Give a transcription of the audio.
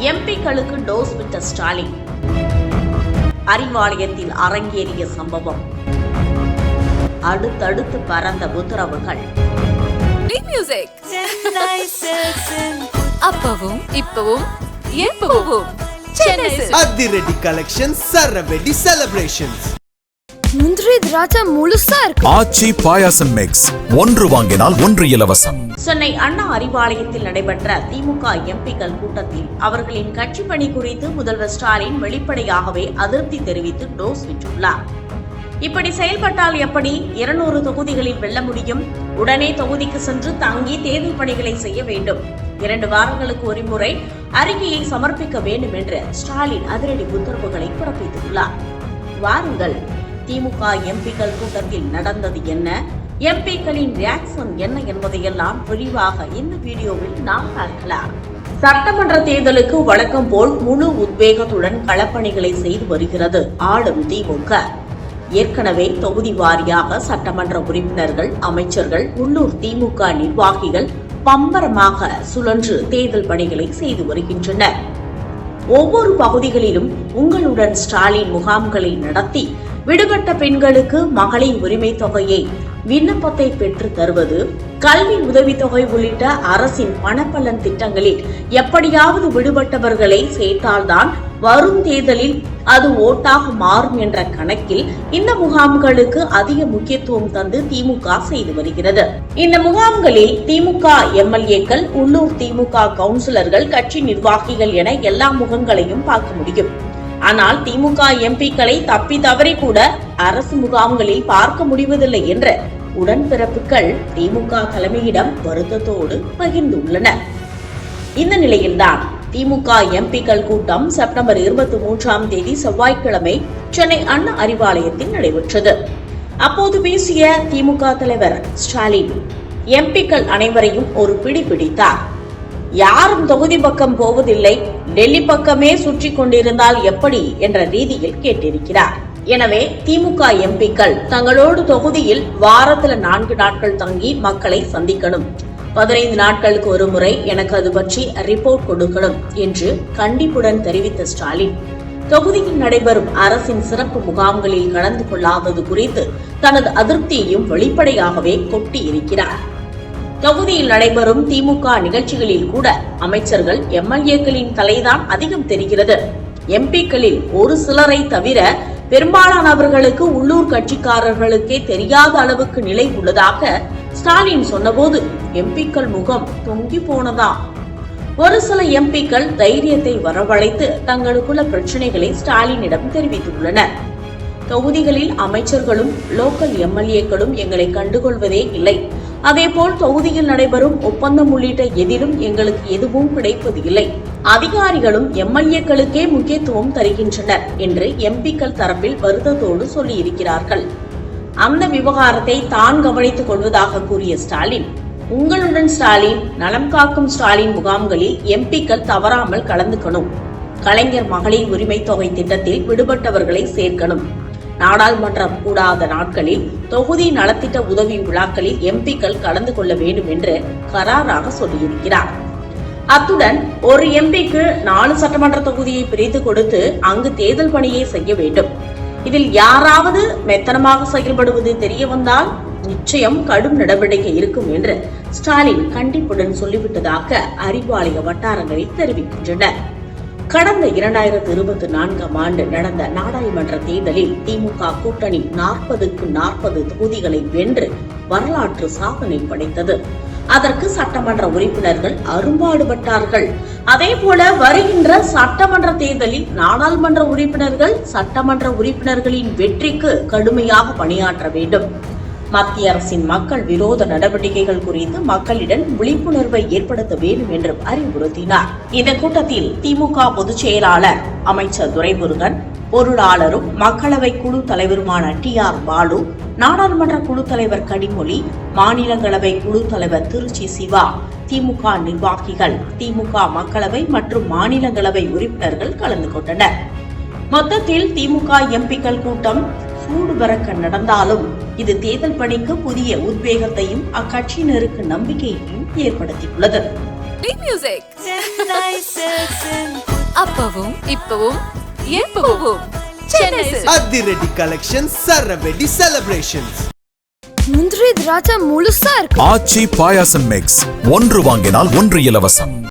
எம்பிக்களுக்கு dose விட்ட ஸ்டாலின் அறிவாலயத்தில் அரங்கேறிய சம்பவம் அடுத்தடுத்து பறந்த உத்தரவுகள். அப்பவும் இப்பவும் எப்பவும். அதிரடி கலெக்ஷன் சரவெடி செலிப்ரேஷன்ஸ் முந்திரி திராட்சை முழுசா இருக்கு. ஆச்சி பாயாசம் மிக்ஸ் ஒன்று வாங்கினால் ஒன்று இலவசம். சென்னை அண்ணா அறிவாலயத்தில் நடைபெற்ற திமுக எம்பிக்கள் கூட்டத்தில் அவர்களின் கட்சி பணி குறித்து முதல்வர் ஸ்டாலின் வெளிப்படையாகவே அதிருப்தி தெரிவித்து டோஸ் விட்டுள்ளார். இப்படி செயல்பட்டால் எப்படி? இருநூறு தொகுதிகளில் வெல்ல முடியும்? உடனே தொகுதிக்கு சென்று தங்கி தேர்தல் பணிகளை செய்ய வேண்டும். இரண்டு வாரங்களுக்கு ஒருமுறை அறிக்கையை சமர்ப்பிக்க வேண்டும் என்று ஸ்டாலின் அதிரடி உத்தரவுகளை பிறப்பித்துள்ளார். வாருங்கள். திமுக எம்பிக்கள் கூட்டத்தில் நடந்தது என்ன? எம்பிக்களின் ரியாக்ஷன் என்ன என்பதையெல்லாம் விரிவாக இந்த வீடியோவில் நாம் பார்க்கலாம். சட்டமன்ற தேர்தலுக்கு வழக்கம் போல் முழு உத்வேகத்துடன் களப்பணிகளை செய்து வருகிறது ஆளும் திமுக. ஏற்கனவே தொகுதி வாரியாக சட்டமன்ற உறுப்பினர்கள் அமைச்சர்கள் உள்ளூர் திமுக நிர்வாகிகள் பம்பரமாக சுழன்று தேர்தல் பணிகளை செய்து வருகின்றனர். ஒவ்வொரு பகுதிகளிலும் உங்களுடன் ஸ்டாலின் முகாம்களை நடத்தி விடுபட்ட பெண்களுக்கு மகளிர் உரிமை தொகையை விண்ணப்பத்தை பெற்று தருவது கல்வி உதவித்தொகை உள்ளிட்ட அரசின் பணப்பலன் திட்டங்களில் எப்படியாவது விடுபட்டவர்களை சேர்த்தால்தான் வரும் தேர்தலில் அது ஓட்டாக மாறும் என்ற கணக்கில் இந்த முகாம்களுக்கு அதிக முக்கியத்துவம் தந்து திமுக செய்து வருகிறது. இந்த முகாம்களில் திமுக எம்எல்ஏக்கள் உள்ளூர் திமுக கவுன்சிலர்கள் கட்சி நிர்வாகிகள் என எல்லா முகங்களையும் பார்க்க முடியும். ஆனால் திமுக எம்பிக்களை தப்பி தவறி கூட அரசு முகாம்களில் பார்க்க முடிவதில்லை என்ற உடன்பிறப்புகள் திமுக தலைமையிடம் வருத்தத்தோடு பகிர்ந்துள்ளனர் இந்த நிலையில்தான் திமுக எம்பிக்கள் கூட்டம் செப்டம்பர் இருபத்தி மூன்றாம் தேதி செவ்வாய்க்கிழமை சென்னை அண்ணா அறிவாலயத்தில் நடைபெற்றது. அப்போது பேசிய திமுக தலைவர் ஸ்டாலின் எம்பிக்கள் அனைவரையும் ஒரு பிடி பிடித்தார். யாரும் தொகுதி பக்கம் போவதில்லை டெல்லி பக்கமே சுற்றி கொண்டிருந்தால் எப்படி என்ற ரீதியில் கேட்டிருக்கிறார். எனவே திமுக எம்பிக்கள் தங்களோடு தொகுதியில் வாரத்துல நான்கு நாட்கள் தங்கி மக்களை சந்திக்கணும். பதினைந்து நாட்களுக்கு ஒரு முறை எனக்கு அது பற்றி ரிப்போர்ட் கொடுக்கணும் என்று கண்டிப்புடன் தெரிவித்த ஸ்டாலின். தொகுதியில் நடைபெறும் அரசின் சிறப்பு முகாம்களில் கலந்து கொள்ளாதது குறித்து தனது அதிருப்தியையும் வெளிப்படையாகவே கொட்டியிருக்கிறார். தொகுதியில் நடைபெறும் திமுக நிகழ்ச்சிகளில் கூட அமைச்சர்கள் எம்எல்ஏக்களின் தலைதான் அதிகம் தெரிகிறது. எம்பிக்களில் ஒரு சிலரை தவிர பெரும்பாலானவர்களுக்கு உள்ளூர் கட்சிக்காரர்களுக்கே தெரியாத அளவுக்கு நிலை உள்ளதாக ஸ்டாலின் சொன்னபோது எம்பிக்கள் முகம் தொங்கி போனதா? ஒரு சில எம்பிக்கள் தைரியத்தை வரவழைத்து தங்களுக்குள்ள பிரச்சனைகளை ஸ்டாலினிடம் தெரிவித்துள்ளனர். தொகுதிகளில் அமைச்சர்களும் லோக்கல் எம்எல்ஏக்களும் எங்களை கண்டுகொள்வதே இல்லை. அதேபோல் தொகுதியில் நடைபெறும் ஒப்பந்தம் உள்ளிட்ட எதிலும் எங்களுக்கு எதுவும் கிடைப்பது இல்லை. அதிகாரிகளும் எம்எல்ஏக்களுக்கே முக்கியத்துவம் தருகின்றனர் என்று எம்பிக்கள் தரப்பில் வருத்தத்தோடு சொல்லியிருக்கிறார்கள். அந்த விவகாரத்தை தான் கவனித்துக் கொள்வதாக கூறிய ஸ்டாலின் உங்களுடன் ஸ்டாலின் நலம் காக்கும் ஸ்டாலின் முகாம்களில் எம்பிக்கள் தவறாமல் கலந்துக்கணும். கலைஞர் மகளிர் உரிமை தொகை திட்டத்தில் விடுபட்டவர்களை சேர்க்கணும். நாடாளுமன்றம் கூடாத நாட்களில் தொகுதி நலத்திட்ட உதவி விழாக்களில் எம்பிக்கள் கலந்து கொள்ள வேண்டும் என்று கராராக சொல்லியிருக்கிறார். அத்துடன் ஒரு எம்பிக்கு நாலு சட்டமன்ற தொகுதியை பிரித்து கொடுத்து அங்கு தேர்தல் பணியை செய்ய வேண்டும். இதில் யாராவது மெத்தனமாக செயல்படுவது தெரிய வந்தால் நிச்சயம் கடும் நடவடிக்கை இருக்கும் என்று ஸ்டாலின் கண்டிப்புடன் சொல்லிவிட்டதாக அறிவாலய வட்டாரங்களில் தெரிவிக்கின்றனர். கடந்த இரண்டாயிரத்து இருபத்தி நான்காம் ஆண்டு நடந்த நாடாளுமன்ற தேர்தலில் திமுக கூட்டணி நாற்பதுக்கு நாற்பது தொகுதிகளை வென்று வரலாற்று சாதனை படைத்தது. அதற்கு சட்டமன்ற உறுப்பினர்கள் அரும்பாடுபட்டார்கள். அதே போல வருகின்ற சட்டமன்ற தேர்தலில் நாடாளுமன்ற உறுப்பினர்கள் சட்டமன்ற உறுப்பினர்களின் வெற்றிக்கு கடுமையாக பணியாற்ற வேண்டும். மத்திய அரசின் மக்கள் விரோத நடவடிக்கைகள் குறித்து மக்களிடம் விழிப்புணர்வை ஏற்படுத்த வேண்டும் என்றும் அறிவுறுத்தினார். இந்த கூட்டத்தில் திமுக பொதுச் செயலாளர் அமைச்சர் துரைமுருகன் பொருளாளரும் மக்களவை குழு தலைவருமான டி ஆர் பாலு நாடாளுமன்ற குழு தலைவர் கனிமொழி மாநிலங்களவை குழு தலைவர் திருச்சி சிவா திமுக நிர்வாகிகள் திமுக மக்களவை மற்றும் மாநிலங்களவை உறுப்பினர்கள் கலந்து கொண்டனர். மொத்தத்தில் திமுக எம்பிக்கள் கூட்டம் சூடுபறக்க நடந்தாலும் இது தேர்தல் பணிக்கு புதிய உத்வேகத்தையும் அக்கட்சியினருக்கு நம்பிக்கையையும் ஏற்படுத்தியுள்ளது. அப்பவும் இப்பவும் எப்பவும் அதிரடி கலெக்ஷன் சரவெடி செலிப்ரேஷன்ஸ் முந்திரி திராட்சை முழுசா இருக்கு. ஆச்சி பாயாசம் மிக்ஸ் ஒன்று வாங்கினால் ஒன்று இலவசம்.